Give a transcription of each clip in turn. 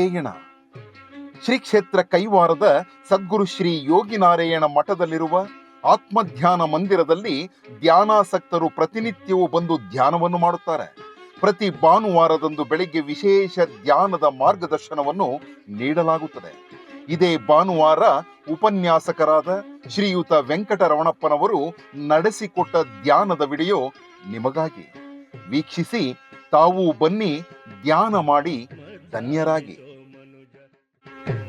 ಯೋಗಿನಾರಾಯಣ ಶ್ರೀ ಕ್ಷೇತ್ರ ಕೈವಾರದ ಸದ್ಗುರು ಶ್ರೀ ಯೋಗಿ ನಾರಾಯಣ ಮಠದಲ್ಲಿರುವ ಆತ್ಮಧ್ಯಾನ ಮಂದಿರದಲ್ಲಿ ಧ್ಯಾನಾಸಕ್ತರು ಪ್ರತಿನಿತ್ಯವೂ ಬಂದು ಧ್ಯಾನವನ್ನು ಮಾಡುತ್ತಾರೆ. ಪ್ರತಿ ಭಾನುವಾರದಂದು ಬೆಳಿಗ್ಗೆ ವಿಶೇಷ ಧ್ಯಾನದ ಮಾರ್ಗದರ್ಶನವನ್ನು ನೀಡಲಾಗುತ್ತದೆ. ಇದೇ ಭಾನುವಾರ ಉಪನ್ಯಾಸಕರಾದ ಶ್ರೀಯುತ ವೆಂಕಟರಮಣಪ್ಪನವರು ನಡೆಸಿಕೊಟ್ಟ ಧ್ಯಾನದ ವಿಡಿಯೋ ನಿಮಗಾಗಿ. ವೀಕ್ಷಿಸಿ, ತಾವು ಬನ್ನಿ, ಧ್ಯಾನ ಮಾಡಿ ಧನ್ಯರಾಗಿ.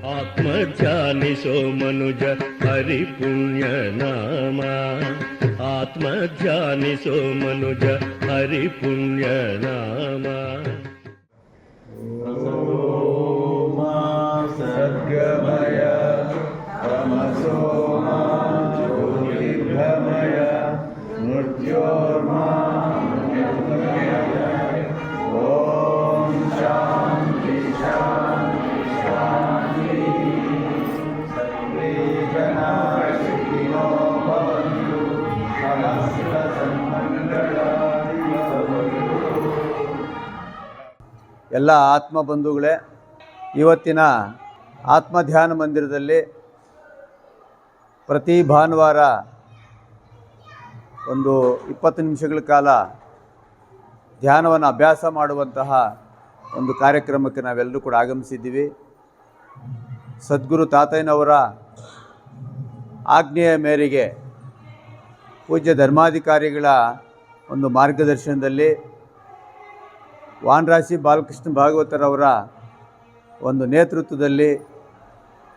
ఆత్మధ్యాని సోమనుజ హరిపుణ్య నామా. ఆత్మధ్యాని సోమనుజ హరిపుణ్య నామా. ಎಲ್ಲ ಆತ್ಮ ಬಂಧುಗಳೇ ಇವತ್ತಿನ ಆತ್ಮಧ್ಯಾನ ಮಂದಿರದಲ್ಲಿ ಪ್ರತಿ ಭಾನುವಾರ ಒಂದು ಇಪ್ಪತ್ತು ನಿಮಿಷಗಳ ಕಾಲ ಧ್ಯಾನವನ್ನು ಅಭ್ಯಾಸ ಮಾಡುವಂತಹ ಒಂದು ಕಾರ್ಯಕ್ರಮಕ್ಕೆ ನಾವೆಲ್ಲರೂ ಕೂಡ ಆಗಮಿಸಿದ್ದೀವಿ. ಸದ್ಗುರು ತಾತಯ್ಯನವರ ಆಜ್ಞೆಯ ಮೇರೆಗೆ ಪೂಜ್ಯ ಧರ್ಮಾಧಿಕಾರಿಗಳ ಒಂದು ಮಾರ್ಗದರ್ಶನದಲ್ಲಿ ವಾನರಾಶಿ ಬಾಲಕೃಷ್ಣ ಭಾಗವತರವರ ಒಂದು ನೇತೃತ್ವದಲ್ಲಿ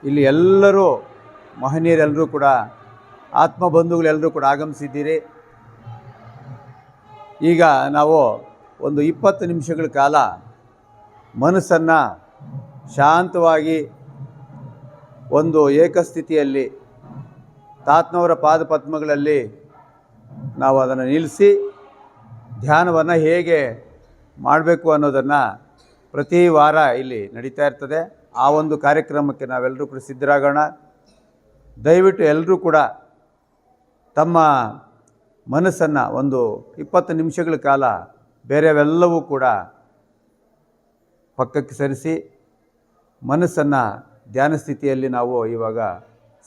ಇಲ್ಲಿ ಎಲ್ಲರೂ ಮಹನೀಯರೆಲ್ಲರೂ ಕೂಡ, ಆತ್ಮಬಂಧುಗಳೆಲ್ಲರೂ ಕೂಡ ಆಗಮಿಸಿದ್ದೀರಿ. ಈಗ ನಾವು ಒಂದು ಇಪ್ಪತ್ತು ನಿಮಿಷಗಳ ಕಾಲ ಮನಸ್ಸನ್ನು ಶಾಂತವಾಗಿ ಒಂದು ಏಕಸ್ಥಿತಿಯಲ್ಲಿ ತಾತ್ನವರ ಪಾದಪದ್ಮಗಳಲ್ಲಿ ನಾವು ಅದನ್ನು ನಿಲ್ಲಿಸಿ, ಧ್ಯಾನವನ್ನು ಹೇಗೆ ಮಾಡಬೇಕು ಅನ್ನೋದನ್ನು ಪ್ರತಿ ವಾರ ಇಲ್ಲಿ ನಡೀತಾ ಇರ್ತದೆ. ಆ ಒಂದು ಕಾರ್ಯಕ್ರಮಕ್ಕೆ ನಾವೆಲ್ಲರೂ ಕೂಡ ಸಿದ್ಧರಾಗೋಣ. ದಯವಿಟ್ಟು ಎಲ್ಲರೂ ಕೂಡ ತಮ್ಮ ಮನಸ್ಸನ್ನು ಒಂದು ಇಪ್ಪತ್ತು ನಿಮಿಷಗಳ ಕಾಲ ಬೇರೆವೆಲ್ಲವೂ ಕೂಡ ಪಕ್ಕಕ್ಕೆ ಸರಿಸಿ, ಮನಸ್ಸನ್ನು ಧ್ಯಾನ ಸ್ಥಿತಿಯಲ್ಲಿ ನಾವು ಇವಾಗ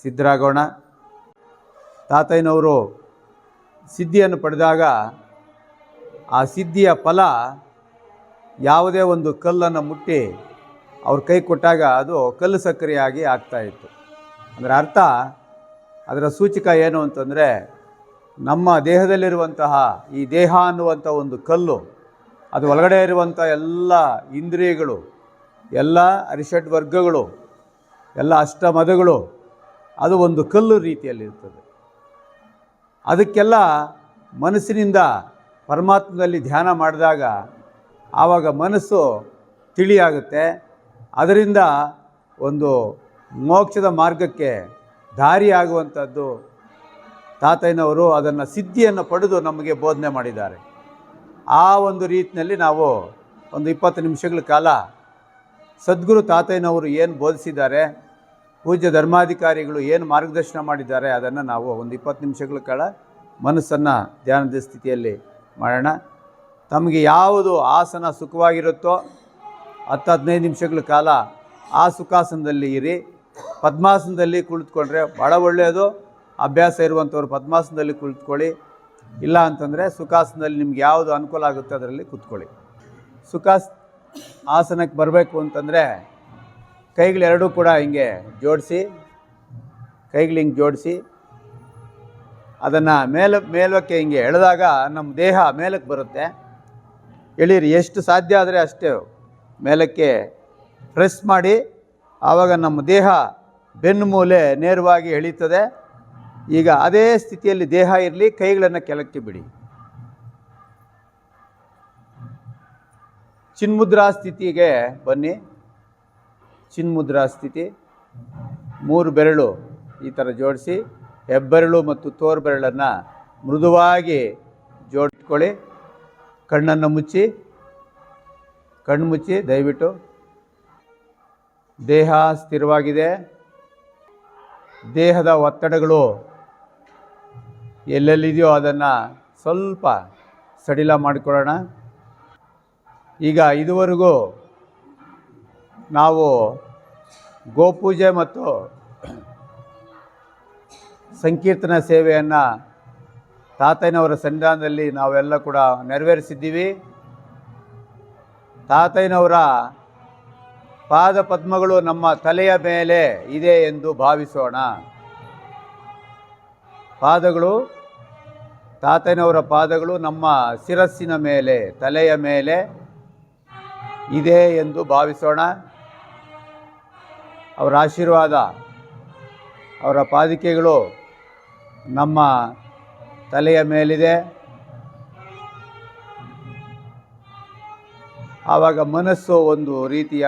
ಸಿದ್ಧರಾಗೋಣ. ತಾತಯ್ಯನವರು ಸಿದ್ಧಿಯನ್ನು ಪಡೆದಾಗ ಆ ಸಿದ್ಧಿಯ ಫಲ ಯಾವುದೇ ಒಂದು ಕಲ್ಲನ್ನು ಮುಟ್ಟಿ ಅವ್ರ ಕೈ ಕೊಟ್ಟಾಗ ಅದು ಕಲ್ಲು ಸಕ್ಕರೆಯಾಗಿ ಆಗ್ತಾಯಿತ್ತು ಅದರ ಅರ್ಥ, ಅದರ ಸೂಚಕ ಏನು ಅಂತಂದರೆ ನಮ್ಮ ದೇಹದಲ್ಲಿರುವಂತಹ ಈ ದೇಹ ಅನ್ನುವಂಥ ಒಂದು ಕಲ್ಲು, ಅದು ಒಳಗಡೆ ಇರುವಂಥ ಎಲ್ಲ ಇಂದ್ರಿಯಗಳು, ಎಲ್ಲ ಅರಿಷಡ್ ವರ್ಗಗಳು, ಎಲ್ಲ ಅಷ್ಟಮದಗಳು, ಅದು ಒಂದು ಕಲ್ಲು ರೀತಿಯಲ್ಲಿರ್ತದೆ. ಅದಕ್ಕೆಲ್ಲ ಮನಸ್ಸಿನಿಂದ ಪರಮಾತ್ಮದಲ್ಲಿ ಧ್ಯಾನ ಮಾಡಿದಾಗ ಆವಾಗ ಮನಸ್ಸು ತಿಳಿಯಾಗುತ್ತೆ. ಅದರಿಂದ ಒಂದು ಮೋಕ್ಷದ ಮಾರ್ಗಕ್ಕೆ ದಾರಿಯಾಗುವಂಥದ್ದು ತಾತಯ್ಯನವರು ಅದನ್ನು ಸಿದ್ಧಿಯನ್ನು ಪಡೆದು ನಮಗೆ ಬೋಧನೆ ಮಾಡಿದ್ದಾರೆ. ಆ ಒಂದು ರೀತಿಯಲ್ಲಿ ನಾವು ಒಂದು ಇಪ್ಪತ್ತು ನಿಮಿಷಗಳ ಕಾಲ ಸದ್ಗುರು ತಾತಯ್ಯನವರು ಏನು ಬೋಧಿಸಿದ್ದಾರೆ, ಪೂಜ್ಯ ಧರ್ಮಾಧಿಕಾರಿಗಳು ಏನು ಮಾರ್ಗದರ್ಶನ ಮಾಡಿದ್ದಾರೆ, ಅದನ್ನು ನಾವು ಒಂದು ಇಪ್ಪತ್ತು ನಿಮಿಷಗಳ ಕಾಲ ಮನಸ್ಸನ್ನು ಧ್ಯಾನದ ಸ್ಥಿತಿಯಲ್ಲಿ ಮಾಡೋಣ. ತಮಗೆ ಯಾವುದು ಆಸನ ಸುಖವಾಗಿರುತ್ತೋ ಹತ್ತು ಹದಿನೈದು ನಿಮಿಷಗಳ ಕಾಲ ಆ ಸುಖಾಸನದಲ್ಲಿ ಇರಿ. ಪದ್ಮಾಸನದಲ್ಲಿ ಕುಳಿತುಕೊಂಡ್ರೆ ಭಾಳ ಒಳ್ಳೆಯದು. ಅಭ್ಯಾಸ ಇರುವಂಥವ್ರು ಪದ್ಮಾಸನದಲ್ಲಿ ಕುಳಿತುಕೊಳ್ಳಿ. ಇಲ್ಲ ಅಂತಂದರೆ ಸುಖಾಸನದಲ್ಲಿ ನಿಮ್ಗೆ ಯಾವುದು ಅನುಕೂಲ ಆಗುತ್ತೆ ಅದರಲ್ಲಿ ಕೂತ್ಕೊಳ್ಳಿ. ಸುಖಾಸ್ ಆಸನಕ್ಕೆ ಬರಬೇಕು ಅಂತಂದರೆ ಕೈಗಳೆರಡೂ ಕೂಡ ಹಿಂಗೆ ಜೋಡಿಸಿ, ಕೈಗಳು ಹಿಂಗೆ ಜೋಡಿಸಿ, ಅದನ್ನು ಮೇಲ ಮೇಲಕ್ಕೆ ಹಿಂಗೆ ಎಳೆದಾಗ ನಮ್ಮ ದೇಹ ಮೇಲಕ್ಕೆ ಬರುತ್ತೆ. ಎಳೀರಿ, ಎಷ್ಟು ಸಾಧ್ಯ ಆದರೆ ಅಷ್ಟೇ. ಮೇಲಕ್ಕೆ ಪ್ರೆಸ್ ಮಾಡಿ, ಆವಾಗ ನಮ್ಮ ದೇಹ ಬೆನ್ನು ಮೂಲೆ ನೇರವಾಗಿ ಎಳೀತದೆ. ಈಗ ಅದೇ ಸ್ಥಿತಿಯಲ್ಲಿ ದೇಹ ಇರಲಿ, ಕೈಗಳನ್ನು ಕೆಳಕ್ಕೆ ಬಿಡಿ. ಚಿನ್ಮುದ್ರಾ ಸ್ಥಿತಿಗೆ ಬನ್ನಿ. ಚಿನ್ಮುದ್ರಾ ಸ್ಥಿತಿ, ಮೂರು ಬೆರಳು ಈ ಥರ ಜೋಡಿಸಿ, ಹೆಬ್ಬೆರಳು ಮತ್ತು ತೋರ್ಬೆರಳನ್ನು ಮೃದುವಾಗಿ ಜೋಡಿಸ್ಕೊಳ್ಳಿ. ಕಣ್ಣನ್ನು ಮುಚ್ಚಿ, ಕಣ್ಣು ಮುಚ್ಚಿ, ದಯವಿಟ್ಟು. ದೇಹ ಸ್ಥಿರವಾಗಿದೆ. ದೇಹದ ಒತ್ತಡಗಳು ಎಲ್ಲೆಲ್ಲಿದೆಯೋ ಅದನ್ನು ಸ್ವಲ್ಪ ಸಡಿಲ ಮಾಡಿಕೊಳ್ಳೋಣ. ಈಗ ಇದುವರೆಗೂ ನಾವು ಗೋಪೂಜೆ ಮತ್ತು ಸಂಕೀರ್ತನ ಸೇವೆಯನ್ನು ತಾತಯ್ಯನವರ ಸನ್ನಿಧಾನದಲ್ಲಿ ನಾವೆಲ್ಲ ಕೂಡ ನೆರವೇರಿಸಿದ್ದೀವಿ. ತಾತಯ್ಯನವರ ಪಾದ ಪದ್ಮಗಳು ನಮ್ಮ ತಲೆಯ ಮೇಲೆ ಇದೆ ಎಂದು ಭಾವಿಸೋಣ. ಪಾದಗಳು, ತಾತಯ್ಯನವರ ಪಾದಗಳು ನಮ್ಮ ಶಿರಸ್ಸಿನ ಮೇಲೆ, ತಲೆಯ ಮೇಲೆ ಇದೆ ಎಂದು ಭಾವಿಸೋಣ. ಅವರ ಆಶೀರ್ವಾದ, ಅವರ ಪಾದಿಕೆಗಳು ನಮ್ಮ ತಲೆಯ ಮೇಲಿದೆ. ಆವಾಗ ಮನಸ್ಸು ಒಂದು ರೀತಿಯ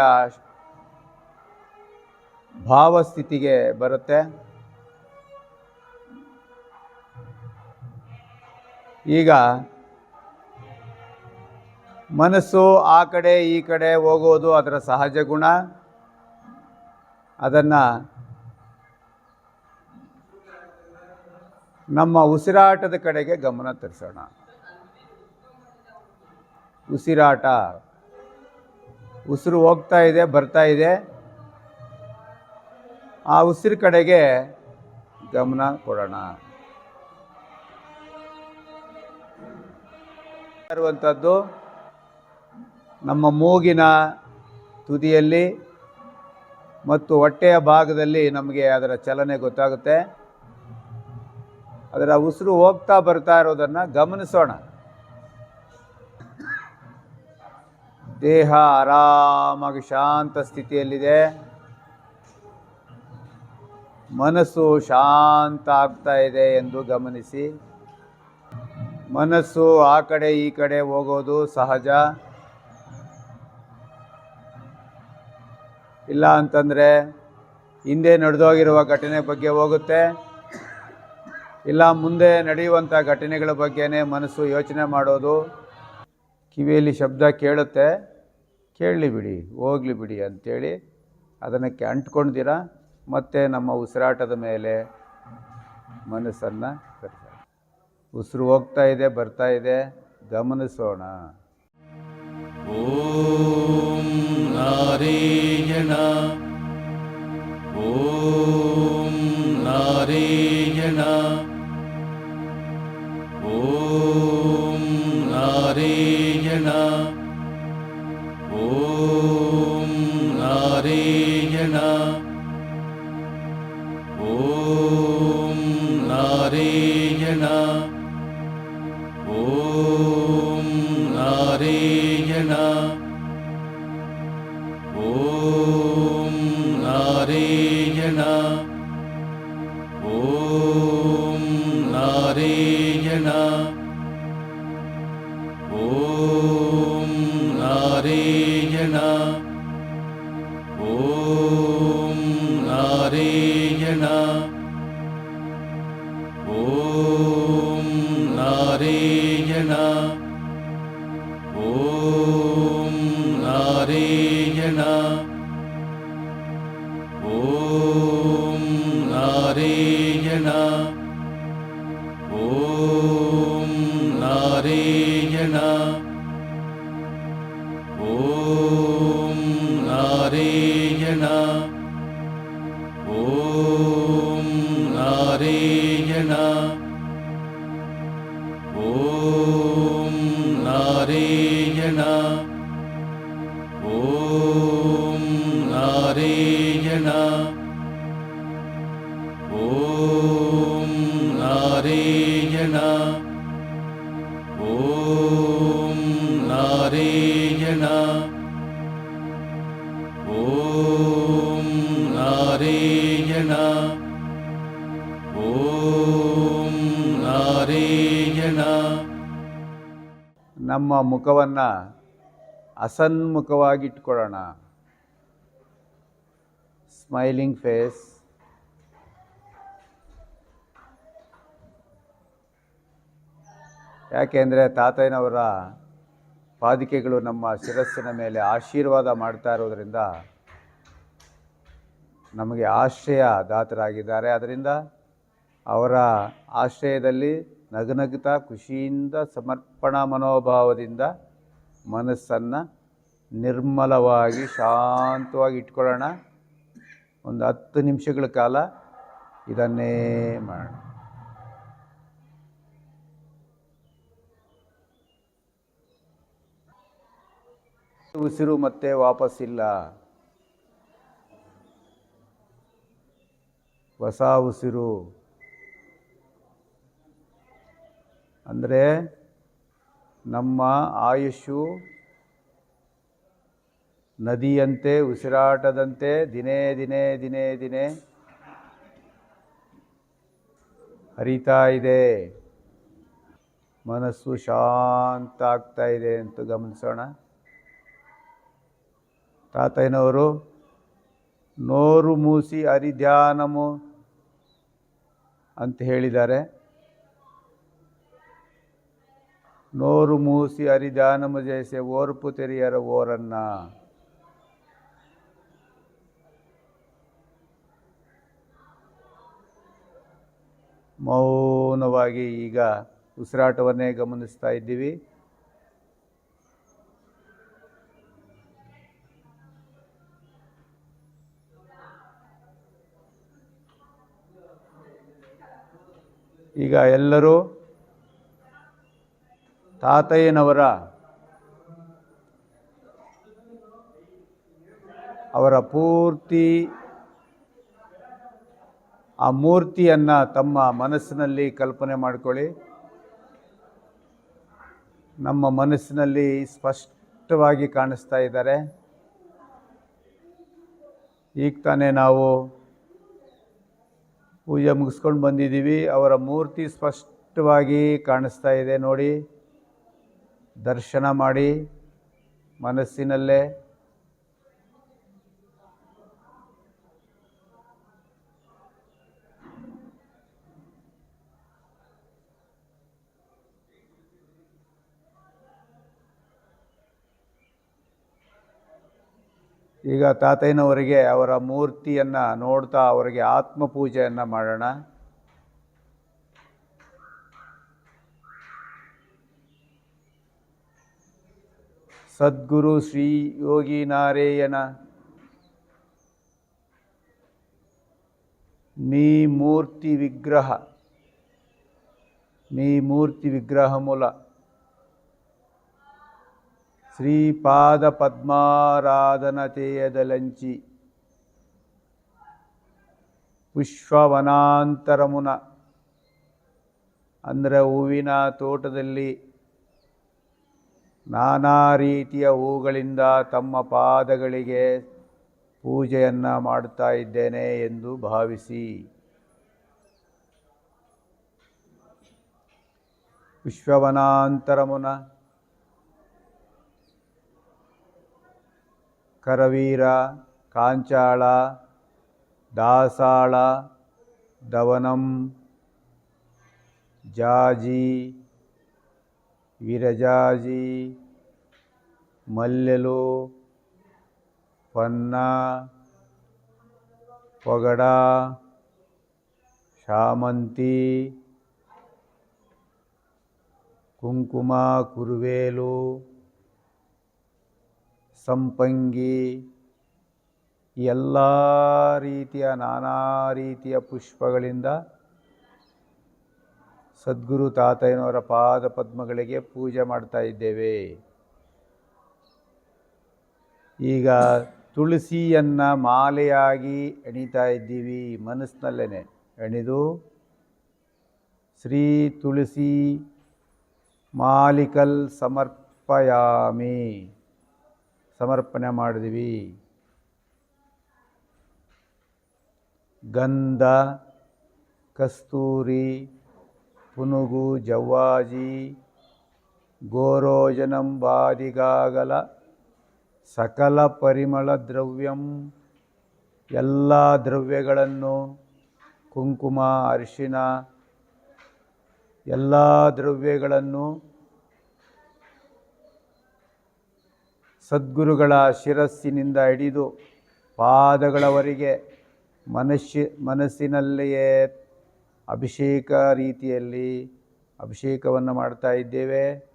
ಭಾವಸ್ಥಿತಿಗೆ ಬರುತ್ತೆ. ಈಗ ಮನಸ್ಸು ಆ ಕಡೆ ಈ ಕಡೆ ಹೋಗೋದು ಅದರ ಸಹಜ ಗುಣ. ಅದನ್ನು ನಮ್ಮ ಉಸಿರಾಟದ ಕಡೆಗೆ ಗಮನ ತರಿಸೋಣ. ಉಸಿರಾಟ. ಉಸಿರು ಹೋಗ್ತಾ ಇದೆ, ಬರ್ತಾ ಇದೆ. ಆ ಉಸಿರು ಕಡೆಗೆ ಗಮನ ಕೊಡೋಣ. ಇರುವಂಥದ್ದು ನಮ್ಮ ಮೂಗಿನ ತುದಿಯಲ್ಲಿ ಮತ್ತು ಹೊಟ್ಟೆಯ ಭಾಗದಲ್ಲಿ ನಮಗೆ ಅದರ ಚಲನೆ ಗೊತ್ತಾಗುತ್ತೆ. ಅದರ ಉಸಿರು ಹೋಗ್ತಾ ಬರ್ತಾ ಇರೋದನ್ನು ಗಮನಿಸೋಣ. ದೇಹ ಆರಾಮಾಗಿ ಶಾಂತ ಸ್ಥಿತಿಯಲ್ಲಿದೆ. ಮನಸ್ಸು ಶಾಂತ ಆಗ್ತಾ ಇದೆ ಎಂದು ಗಮನಿಸಿ. ಮನಸ್ಸು ಆ ಕಡೆ ಈ ಕಡೆ ಹೋಗೋದು ಸಹಜ. ಇಲ್ಲ ಅಂತಂದರೆ ಹಿಂದೆ ನಡೆದೋಗಿರುವ ಘಟನೆ ಬಗ್ಗೆ ಹೋಗುತ್ತೆ. ಇಲ್ಲ, ಮುಂದೆ ನಡೆಯುವಂಥ ಘಟನೆಗಳ ಬಗ್ಗೆನೇ ಮನಸ್ಸು ಯೋಚನೆ ಮಾಡೋದು ಕಿವಿಯಲ್ಲಿ ಶಬ್ದ ಕೇಳುತ್ತೆ. ಕೇಳಲಿ ಬಿಡಿ, ಹೋಗಲಿ ಬಿಡಿ ಅಂಥೇಳಿ ಅದನ್ನಕ್ಕೆ ಅಂಟ್ಕೊಂಡಿದ್ದೀರಾ? ಮತ್ತೆ ನಮ್ಮ ಉಸಿರಾಟದ ಮೇಲೆ ಮನಸ್ಸನ್ನು ಕಟ್ತಾರೆ? ಉಸಿರು ಹೋಗ್ತಾ ಇದೆ, ಬರ್ತಾ ಇದೆ, ಗಮನಿಸೋಣ. ಓಂ ಓ ಓಂ ॐ नारायण। ॐ ॐ नारायण ನಮ್ಮ ಮುಖವನ್ನು ಅಸನ್ಮುಖವಾಗಿಟ್ಕೊಳ್ಳೋಣ. ಸ್ಮೈಲಿಂಗ್ ಫೇಸ್ ಯಾಕೆಂದರೆ ತಾತಯ್ಯನವರ ಪಾದಿಕೆಗಳು ನಮ್ಮ ಶಿರಸ್ಸಿನ ಮೇಲೆ ಆಶೀರ್ವಾದ ಮಾಡ್ತಾ ಇರೋದರಿಂದ ನಮಗೆ ಆಶ್ರಯ ದಾತರಾಗಿದ್ದಾರೆ. ಅದರಿಂದ ಅವರ ಆಶ್ರಯದಲ್ಲಿ ನಗುನಗುತ್ತಾ ಖುಷಿಯಿಂದ ಸಮರ್ಪಣಾ ಮನೋಭಾವದಿಂದ ಮನಸ್ಸನ್ನು ನಿರ್ಮಲವಾಗಿ ಶಾಂತವಾಗಿ ಇಟ್ಕೊಳ್ಳೋಣ. ಒಂದು ಹತ್ತು ನಿಮಿಷಗಳ ಕಾಲ ಇದನ್ನೇ ಮಾಡೋಣ. ಉಸಿರು ಮತ್ತೆ ವಾಪಸ್ಸಿಲ್ಲ. ಹೊಸ ಉಸಿರು. ಅಂದರೆ ನಮ್ಮ ಆಯುಷು ನದಿಯಂತೆ, ಉಸಿರಾಟದಂತೆ, ದಿನೇ ದಿನೇ ದಿನೇ ದಿನೇ ಹರಿತಾ ಇದೆ. ಮನಸ್ಸು ಶಾಂತ ಆಗ್ತಾ ಇದೆ ಅಂತ ಗಮನಿಸೋಣ. ತಾತಯ್ಯನವರು, ನೋರು ಮೂಸಿ ಹರಿಧ್ಯಾನಮು ಅಂತ ಹೇಳಿದ್ದಾರೆ. ನೋರು ಮೂಸಿ ಹರಿಧ್ಯಾನಮ చేసే ಓರ್ಪು ತೆರೆಯರ ಓರನ್ನ. ಮೌನವಾಗಿ ಈಗ ಉಸಿರಾಟವನ್ನೇ ಗಮನಿಸ್ತಾ ಇದ್ದೀವಿ. ಈಗ ಎಲ್ಲರೂ ತಾತಯ್ಯನವರ ಅವರ ಪೂರ್ತಿ ಆ ಮೂರ್ತಿಯನ್ನು ತಮ್ಮ ಮನಸ್ಸಿನಲ್ಲಿ ಕಲ್ಪನೆ ಮಾಡ್ಕೊಳ್ಳಿ. ನಮ್ಮ ಮನಸ್ಸಿನಲ್ಲಿ ಸ್ಪಷ್ಟವಾಗಿ ಕಾಣಿಸ್ತಾ ಇದ್ದಾರೆ. ಈಗ ತಾನೇ ನಾವು ಪೂಜೆ ಮುಗಿಸ್ಕೊಂಡು ಬಂದಿದ್ದೀವಿ. ಅವರ ಮೂರ್ತಿ ಸ್ಪಷ್ಟವಾಗಿ ಕಾಣಿಸ್ತಾ ಇದೆ ನೋಡಿ. ದರ್ಶನ ಮಾಡಿ ಮನಸ್ಸಿನಲ್ಲೇ ಈಗ ತಾತಯ್ಯನವರಿಗೆ ಅವರ ಮೂರ್ತಿಯನ್ನು ನೋಡ್ತಾ ಅವರಿಗೆ ಆತ್ಮ ಪೂಜೆಯನ್ನು ಮಾಡೋಣ. ಸದ್ಗುರು ಶ್ರೀ ಯೋಗಿ ನಾರಾಯಣ మీ మూర్తి విగ్రహ మీ మూర్తి విగ్రహముల శ్రీపాద పద్మారాధన చేయదలంచి ಪುಷ್ಪವನಾಂತರಮುನ ಅಂದರೆ ಹೂವಿನ ತೋಟದಲ್ಲಿ ನಾನಾ ರೀತಿಯ ಹೂಗಳಿಂದ ತಮ್ಮ ಪಾದಗಳಿಗೆ ಪೂಜೆಯನ್ನು ಮಾಡುತ್ತಾ ಇದ್ದೇನೆ ಎಂದು ಭಾವಿಸಿ. ವಿಶ್ವವನಾಂತರಮುನ ಕರವೀರ, ಕಾಂಚಾಳ, ದಾಸಾಳ, ದವನಂ, ಜಾಜಿ, ವಿರಜಾಜಿ ಮಲ್ಲೆಲು, ಪನ್ನ, ಪೊಗಡ, ಶಾಮಂತಿ, ಕುಂಕುಮ, ಕುರುವೇಲು, ಸಂಪಂಗಿ ಎಲ್ಲ ರೀತಿಯ ನಾನಾ ರೀತಿಯ ಪುಷ್ಪಗಳಿಂದ ಸದ್ಗುರು ತಾತಯ್ಯನವರ ಪಾದ ಪದ್ಮಗಳಿಗೆ ಪೂಜೆ ಮಾಡ್ತಾ ಇದ್ದೇವೆ. ಈಗ ತುಳಸಿಯನ್ನು ಮಾಲೆಯಾಗಿ ಎಣಿತಾ ಇದ್ದೀವಿ ಮನಸ್ಸಿನಲ್ಲೇ ಎಣಿದು ಶ್ರೀ ತುಳಸಿ ಮಾಲಿಕಲ್ ಸಮರ್ಪಯಾಮಿ. ಸಮರ್ಪಣೆ ಮಾಡಿದ್ವಿ. ಗಂಧ, ಕಸ್ತೂರಿ, ಪುನುಗು, ಜವ್ವಾಜಿ, ಗೋರೋಜನಂಬಾದಿಗಾಗಲ ಸಕಲ ಪರಿಮಳ ದ್ರವ್ಯಂ. ಎಲ್ಲ ದ್ರವ್ಯಗಳನ್ನು ಕುಂಕುಮ, ಅರಿಶಿನ, ಎಲ್ಲ ದ್ರವ್ಯಗಳನ್ನು ಸದ್ಗುರುಗಳ ಶಿರಸ್ಸಿನಿಂದ ಹಿಡಿದು ಪಾದಗಳವರೆಗೆ ಮನಸ್ಸಿ, ಮನಸ್ಸಿನಲ್ಲಿಯೇ ಅಭಿಷೇಕ ರೀತಿಯಲ್ಲಿ ಅಭಿಷೇಕವನ್ನು ಮಾಡ್ತಾ ಇದ್ದೇವೆ.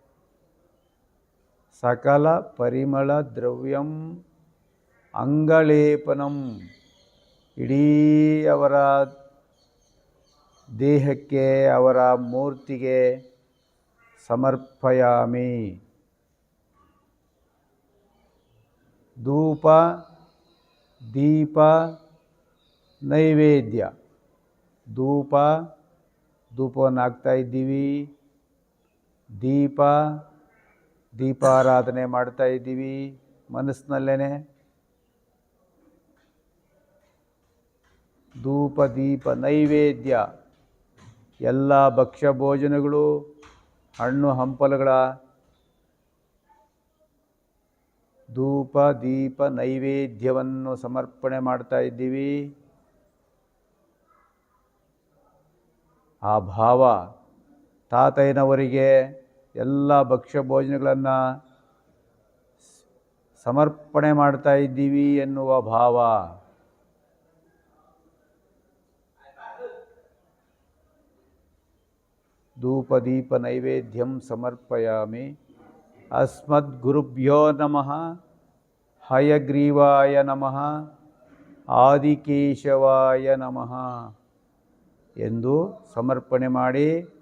ಸಕಲ ಪರಿಮಳ ದ್ರವ್ಯಂ ಅಂಗಲೇಪನಂ ಇಡೀ ಅವರ ದೇಹಕ್ಕೆ ಅವರ ಮೂರ್ತಿಗೆ ಸಮರ್ಪಯಾಮಿ ಧೂಪ ದೀಪ ನೈವೇದ್ಯ ಧೂಪ ಧೂಪವನ್ನು ಹಾಕ್ತಾ ಇದ್ದೀವಿ ದೀಪ ದೀಪಾರಾಧನೆ ಮಾಡ್ತಾ ಇದ್ದೀವಿ ಮನಸ್ಸಿನಲ್ಲೇ ಧೂಪ, ದೀಪ, ನೈವೇದ್ಯ, ಎಲ್ಲ ಭಕ್ಷ್ಯ ಭೋಜನಗಳು, ಹಣ್ಣು, ಹಂಪಲುಗಳ. ಧೂಪ, ದೀಪ, ನೈವೇದ್ಯವನ್ನು ಸಮರ್ಪಣೆ ಮಾಡ್ತಾ ಇದ್ದೀವಿ. ಆ ಭಾವ ತಾತಯ್ಯನವರಿಗೆ ಎಲ್ಲ ಭಕ್ಷ್ಯ ಭೋಜನಗಳನ್ನು ಸಮರ್ಪಣೆ ಮಾಡ್ತಾ ಇದ್ದೀವಿ ಎನ್ನುವ ಭಾವ. ಧೂಪದೀಪ ನೈವೇದ್ಯಂ ಸಮರ್ಪಯಾಮಿ. ಅಸ್ಮದ್ಗುರುಭ್ಯೋ ನಮಃ. ಹಯಗ್ರೀವಾಯ ನಮಃ. ಆದಿಕೇಶವಾಯ ನಮಃ. ಎಂದು ಸಮರ್ಪಣೆ ಮಾಡಿ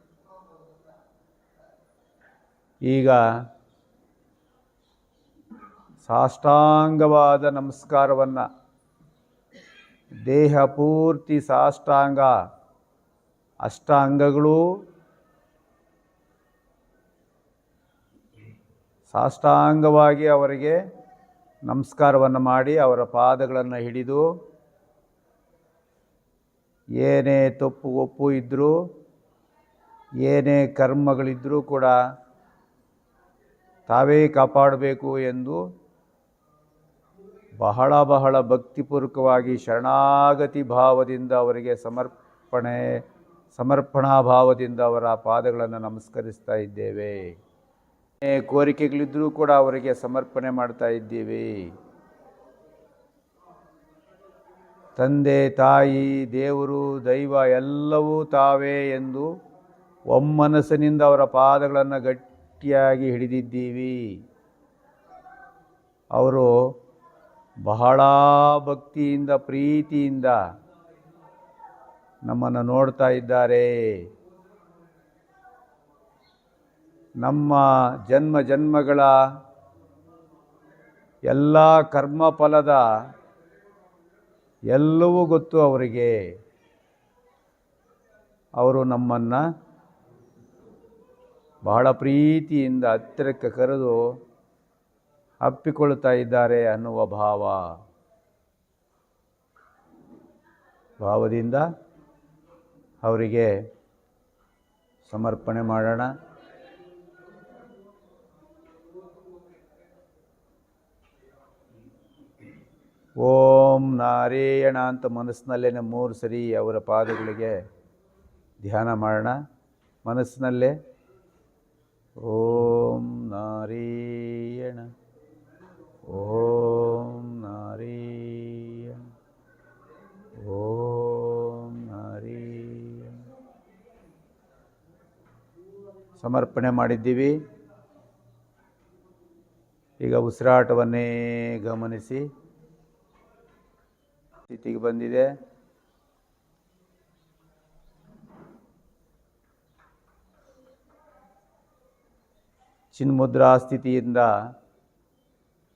ಈಗ ಸಾಷ್ಟಾಂಗವಾದ ನಮಸ್ಕಾರವನ್ನು ದೇಹ ಪೂರ್ತಿ ಸಾಷ್ಟಾಂಗ, ಅಷ್ಟಾಂಗಗಳು ಸಾಷ್ಟಾಂಗವಾಗಿ ಅವರಿಗೆ ನಮಸ್ಕಾರವನ್ನು ಮಾಡಿ ಅವರ ಪಾದಗಳನ್ನು ಹಿಡಿದು ಏನೇ ತಪ್ಪು ಒಪ್ಪು ಇದ್ದರೂ ಏನೇ ಕರ್ಮಗಳಿದ್ದರೂ ಕೂಡ ತಾವೇ ಕಾಪಾಡಬೇಕು ಎಂದು ಬಹಳ ಬಹಳ ಭಕ್ತಿಪೂರ್ವಕವಾಗಿ ಶರಣಾಗತಿ ಭಾವದಿಂದ ಅವರಿಗೆ ಸಮರ್ಪಣೆ ಸಮರ್ಪಣಾ ಭಾವದಿಂದ ಅವರ ಪಾದಗಳನ್ನು ನಮಸ್ಕರಿಸ್ತಾ ಇದ್ದೇವೆ. ಕೋರಿಕೆಗಳಿದ್ದರೂ ಕೂಡ ಅವರಿಗೆ ಸಮರ್ಪಣೆ ಮಾಡ್ತಾ ಇದ್ದೀವಿ. ತಂದೆ, ತಾಯಿ, ದೇವರು, ದೈವ ಎಲ್ಲವೂ ತಾವೇ ಎಂದು ಒಮ್ಮನಸ್ಸಿನಿಂದ ಅವರ ಪಾದಗಳನ್ನು ಗಟ್ಟಿಯಾಗಿ ಹಿಡಿದಿದ್ದೀವಿ. ಅವರು ಬಹಳ ಭಕ್ತಿಯಿಂದ, ಪ್ರೀತಿಯಿಂದ ನಮ್ಮನ್ನು ನೋಡ್ತಾ ಇದ್ದಾರೆ. ನಮ್ಮ ಜನ್ಮ ಜನ್ಮಗಳ ಎಲ್ಲ ಕರ್ಮಫಲದ ಎಲ್ಲವೂ ಗೊತ್ತು ಅವರಿಗೆ. ಅವರು ನಮ್ಮನ್ನು ಬಹಳ ಪ್ರೀತಿಯಿಂದ ಹತ್ತಿರಕ್ಕೆ ಕರೆದು ಅಪ್ಪಿಕೊಳ್ತಾ ಇದ್ದಾರೆ ಅನ್ನುವ ಭಾವ. ಭಾವದಿಂದ ಅವರಿಗೆ ಸಮರ್ಪಣೆ ಮಾಡೋಣ. ಓಂ ನಾರಾಯಣ ಅಂತ ಮನಸ್ಸಿನಲ್ಲೇ ಮೂರು ಸರಿ ಅವರ ಪಾದಗಳಿಗೆ ಧ್ಯಾನ ಮಾಡೋಣ. ಮನಸ್ಸಿನಲ್ಲೇ ಓಂ ನಾರಾಯಣ. ಓಂ ನಾರಾಯಣ. ಓಂ ನಾರಾಯಣ. ಸಮರ್ಪಣೆ ಮಾಡಿದ್ದೀವಿ. ಈಗ ಉಸಿರಾಟವನ್ನೇ ಗಮನಿಸಿ. ಸ್ಥಿತಿಗೆ ಬಂದಿದೆ. ಚಿನ್ಮುದ್ರಾ ಸ್ಥಿತಿಯಿಂದ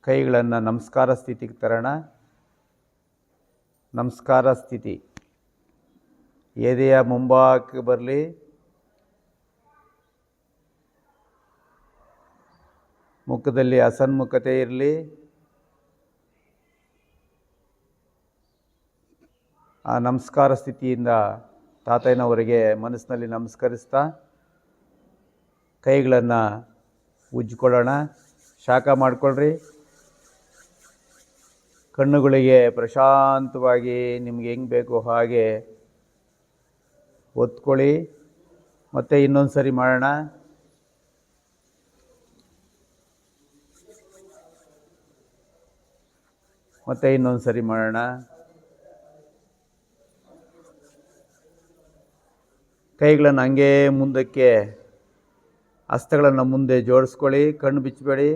ಕೈಗಳನ್ನು ನಮಸ್ಕಾರ ಸ್ಥಿತಿಗೆ ತರೋಣ. ನಮಸ್ಕಾರ ಸ್ಥಿತಿ. ಎದೆಯ ಮುಂಭಾಗಕ್ಕೆ ಬರಲಿ. ಮುಖದಲ್ಲಿ ಅಸನ್ಮುಖತೆ ಇರಲಿ. ಆ ನಮಸ್ಕಾರ ಸ್ಥಿತಿಯಿಂದ ತಾತಯ್ಯನವರಿಗೆ ಮನಸ್ಸಿನಲ್ಲಿ ನಮಸ್ಕರಿಸ್ತಾ ಕೈಗಳನ್ನು ಉಜ್ಜಿಕೊಳ್ಳೋಣ. ಶಾಖ ಮಾಡಿಕೊಳ್ಳ್ರಿ ಕಣ್ಣುಗಳಿಗೆ ಪ್ರಶಾಂತವಾಗಿ ನಿಮ್ಗೆ ಹೆಂಗೆ ಬೇಕೋ ಹಾಗೆ ಒತ್ಕೊಳ್ಳಿ ಮತ್ತೆ ಇನ್ನೊಂದು ಸರಿ ಮಾಡೋಣ. ಮತ್ತೆ ಇನ್ನೊಂದು ಸರಿ ಮಾಡೋಣ. ಕೈಗಳನ್ನು ಹಂಗೆ ಮುಂದಕ್ಕೆ ಹಸ್ತಗಳನ್ನು ಮುಂದೆ ಜೋಡಿಸ್ಕೊಳ್ಳಿ, ಕಣ್ಣು ಬಿಚ್ಚಬೇಡಿ.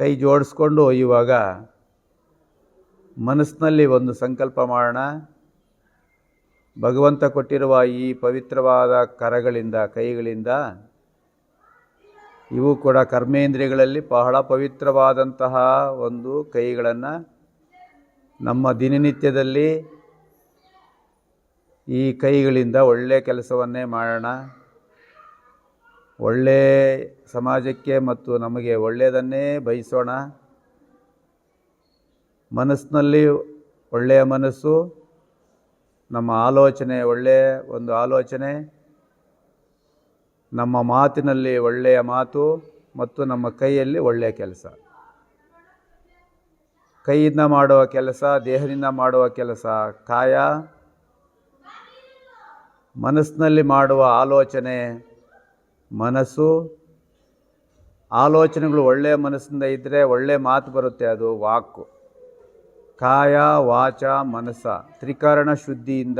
ಕೈ ಜೋಡಿಸ್ಕೊಂಡು ಇವಾಗ ಮನಸ್ಸಿನಲ್ಲಿ ಒಂದು ಸಂಕಲ್ಪ ಮಾಡೋಣ. ಭಗವಂತ ಕೊಟ್ಟಿರುವ ಈ ಪವಿತ್ರವಾದ ಕರಗಳಿಂದ, ಕೈಗಳಿಂದ ಇವು ಕೂಡ ಕರ್ಮೇಂದ್ರಿಯಗಳಲ್ಲಿ ಬಹಳ ಪವಿತ್ರವಾದಂತಹ ಒಂದು ಕೈಗಳನ್ನು ನಮ್ಮ ದಿನನಿತ್ಯದಲ್ಲಿ ಈ ಕೈಗಳಿಂದ ಒಳ್ಳೆಯ ಕೆಲಸವನ್ನೇ ಮಾಡೋಣ. ಒಳ್ಳೆ ಸಮಾಜಕ್ಕೆ ಮತ್ತು ನಮಗೆ ಒಳ್ಳೆಯದನ್ನೇ ಬಯಸೋಣ. ಮನಸ್ಸಿನಲ್ಲಿ ಒಳ್ಳೆಯ ಮನಸ್ಸು, ನಮ್ಮ ಆಲೋಚನೆ ಒಳ್ಳೆಯ ಒಂದು ಆಲೋಚನೆ, ನಮ್ಮ ಮಾತಿನಲ್ಲಿ ಒಳ್ಳೆಯ ಮಾತು ಮತ್ತು ನಮ್ಮ ಕೈಯಲ್ಲಿ ಒಳ್ಳೆಯ ಕೆಲಸ. ಕೈಯಿಂದ ಮಾಡುವ ಕೆಲಸ, ದೇಹದಿಂದ ಮಾಡುವ ಕೆಲಸ, ಕಾಯ, ಮನಸ್ಸಿನಲ್ಲಿ ಮಾಡುವ ಆಲೋಚನೆ ಮನಸ್ಸು, ಆಲೋಚನೆಗಳು ಒಳ್ಳೆಯ ಮನಸ್ಸಿಂದ ಇದ್ದರೆ ಒಳ್ಳೆಯ ಮಾತು ಬರುತ್ತೆ ಅದು, ವಾಕು. ಕಾಯ, ವಾಚ, ಮನಸ್ಸ, ತ್ರಿಕರಣ ಶುದ್ಧಿಯಿಂದ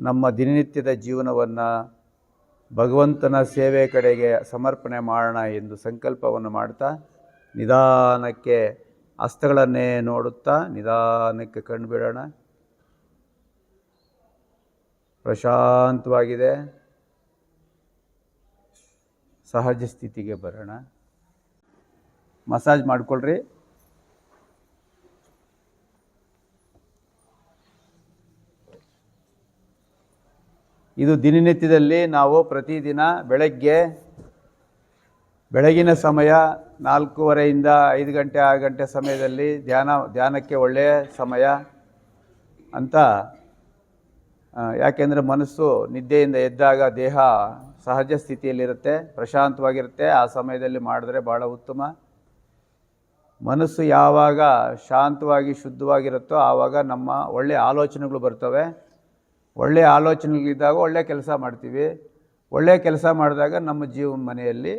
ನಮ್ಮ ದಿನನಿತ್ಯದ ಜೀವನವನ್ನು ಭಗವಂತನ ಸೇವೆ ಕಡೆಗೆ ಸಮರ್ಪಣೆ ಮಾಡೋಣ ಎಂದು ಸಂಕಲ್ಪವನ್ನು ಮಾಡ್ತಾ, ನಿಧಾನಕ್ಕೆ ಅಸ್ತಗಳನ್ನೇ ನೋಡುತ್ತಾ, ನಿಧಾನಕ್ಕೆ ಕಂಡುಬಿಡೋಣ ಪ್ರಶಾಂತವಾಗಿದೆ. ಸಹಜ ಸ್ಥಿತಿಗೆ ಬರೋಣ. ಮಸಾಜ್ ಮಾಡ್ಕೊಳ್ರಿ. ಇದು ದಿನನಿತ್ಯದಲ್ಲಿ ನಾವು ಪ್ರತಿದಿನ ಬೆಳಗ್ಗೆ, ಬೆಳಗಿನ ಸಮಯ ನಾಲ್ಕೂವರೆಯಿಂದ ಐದು ಗಂಟೆ, ಆರು ಗಂಟೆ ಸಮಯದಲ್ಲಿ ಧ್ಯಾನ, ಧ್ಯಾನಕ್ಕೆ ಒಳ್ಳೆಯ ಸಮಯ ಅಂತ ಯಾಕೆಂದರೆ ಮನಸ್ಸು ನಿದ್ದೆಯಿಂದ ಎದ್ದಾಗ ದೇಹ ಸಹಜ ಸ್ಥಿತಿಯಲ್ಲಿರುತ್ತೆ, ಪ್ರಶಾಂತವಾಗಿರುತ್ತೆ. ಆ ಸಮಯದಲ್ಲಿ ಮಾಡಿದ್ರೆ ಭಾಳ ಉತ್ತಮ. ಮನಸ್ಸು ಯಾವಾಗ ಶಾಂತವಾಗಿ, ಶುದ್ಧವಾಗಿರುತ್ತೋ ಆವಾಗ ನಮ್ಮ ಒಳ್ಳೆಯ ಆಲೋಚನೆಗಳು ಬರ್ತವೆ. ಒಳ್ಳೆಯ ಆಲೋಚನೆಗಳಿದ್ದಾಗ ಒಳ್ಳೆಯ ಕೆಲಸ ಮಾಡ್ತೀವಿ. ಒಳ್ಳೆಯ ಕೆಲಸ ಮಾಡಿದಾಗ ನಮ್ಮ ಜೀವ ಮನೆಯಲ್ಲಿ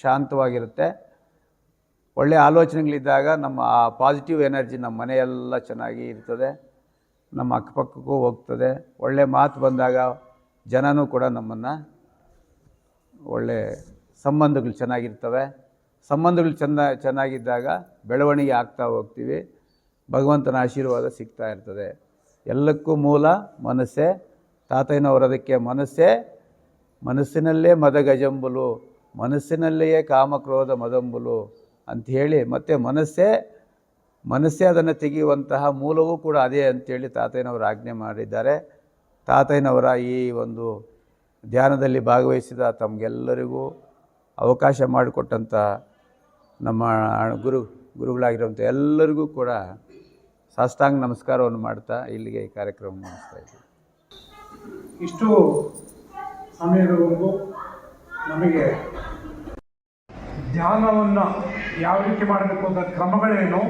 ಶಾಂತವಾಗಿರುತ್ತೆ. ಒಳ್ಳೆಯ ಆಲೋಚನೆಗಳಿದ್ದಾಗ ನಮ್ಮ ಆ ಪಾಸಿಟಿವ್ ಎನರ್ಜಿ ನಮ್ಮ ಮನೆಯೆಲ್ಲ ಚೆನ್ನಾಗಿ ಇರ್ತದೆ. ನಮ್ಮ ಅಕ್ಕಪಕ್ಕಕ್ಕೂ ಹೋಗ್ತದೆ. ಒಳ್ಳೆಯ ಮಾತು ಬಂದಾಗ ಜನನೂ ಕೂಡ ನಮ್ಮನ್ನು ಒಳ್ಳೆ ಸಂಬಂಧಗಳು ಚೆನ್ನಾಗಿರ್ತವೆ. ಸಂಬಂಧಗಳು ಚೆನ್ನ, ಚೆನ್ನಾಗಿದ್ದಾಗ ಬೆಳವಣಿಗೆ ಆಗ್ತಾ ಹೋಗ್ತೀವಿ. ಭಗವಂತನ ಆಶೀರ್ವಾದ ಸಿಗ್ತಾ ಇರ್ತದೆ. ಎಲ್ಲಕ್ಕೂ ಮೂಲ ಮನಸ್ಸೇ ತಾತಯ್ಯನವರದಕ್ಕೆ ಮನಸ್ಸೇ, ಮನಸ್ಸಿನಲ್ಲೇ ಮದ ಗಜಂಬುಲು ಮನಸ್ಸಿನಲ್ಲಿಯೇ ಕಾಮಕ್ರೋಧ ಮದಂಬುಲು ಅಂಥೇಳಿ ಮತ್ತು ಮನಸ್ಸೇ ಮನಸ್ಸೇ ಅದನ್ನು ತೆಗೆಯುವಂತಹ ಮೂಲವೂ ಕೂಡ ಅದೇ ಅಂತೇಳಿ ತಾತಯ್ಯನವರು ಆಜ್ಞೆ ಮಾಡಿದ್ದಾರೆ. ತಾತಯ್ಯನವರ ಈ ಒಂದು ಧ್ಯಾನದಲ್ಲಿ ಭಾಗವಹಿಸಿದ ತಮಗೆಲ್ಲರಿಗೂ ಅವಕಾಶ ಮಾಡಿಕೊಟ್ಟಂಥ ನಮ್ಮ ಗುರು, ಗುರುಗಳಾಗಿರುವಂಥ ಎಲ್ಲರಿಗೂ ಕೂಡ ಸಾಷ್ಟಾಂಗ ನಮಸ್ಕಾರವನ್ನು ಮಾಡ್ತಾ ಇಲ್ಲಿಗೆ ಈ ಕಾರ್ಯಕ್ರಮ ಮುಗಿಸ್ತಾ ಇದ್ದೀವಿ. ಇಷ್ಟು ಸಮಯದವರೆಗೂ ನಮಗೆ ಧ್ಯಾನವನ್ನು ಯಾವ ರೀತಿ ಮಾಡಬೇಕು ಅಂತ ಕ್ರಮಗಳೇನು,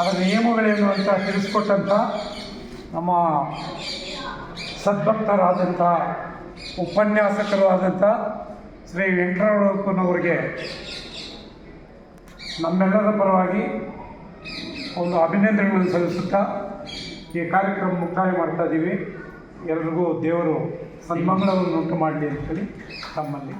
ಅದರ ನಿಯಮಗಳೇನು ಅಂತ ತಿಳಿಸ್ಕೊಟ್ಟಂಥ ನಮ್ಮ ಸದ್ಭಕ್ತರಾದಂಥ ಉಪನ್ಯಾಸಕರು ಆದಂಥ ಶ್ರೀ ವೆಂಕಟರಮಣಪ್ಪನವರಿಗೆ ನಮ್ಮೆಲ್ಲರ ಪರವಾಗಿ ಒಂದು ಅಭಿನಂದನೆಗಳನ್ನು ಸಲ್ಲಿಸುತ್ತಾ ಈ ಕಾರ್ಯಕ್ರಮ ಮುಕ್ತಾಯ ಮಾಡ್ತಾ ಇದ್ದೀವಿ. ಎಲ್ರಿಗೂ ದೇವರು ಸನ್ಮಂಗಳವನ್ನು ಉಂಟು ಮಾಡಲಿ ಅಂತೇಳಿ ತಮ್ಮಲ್ಲಿ.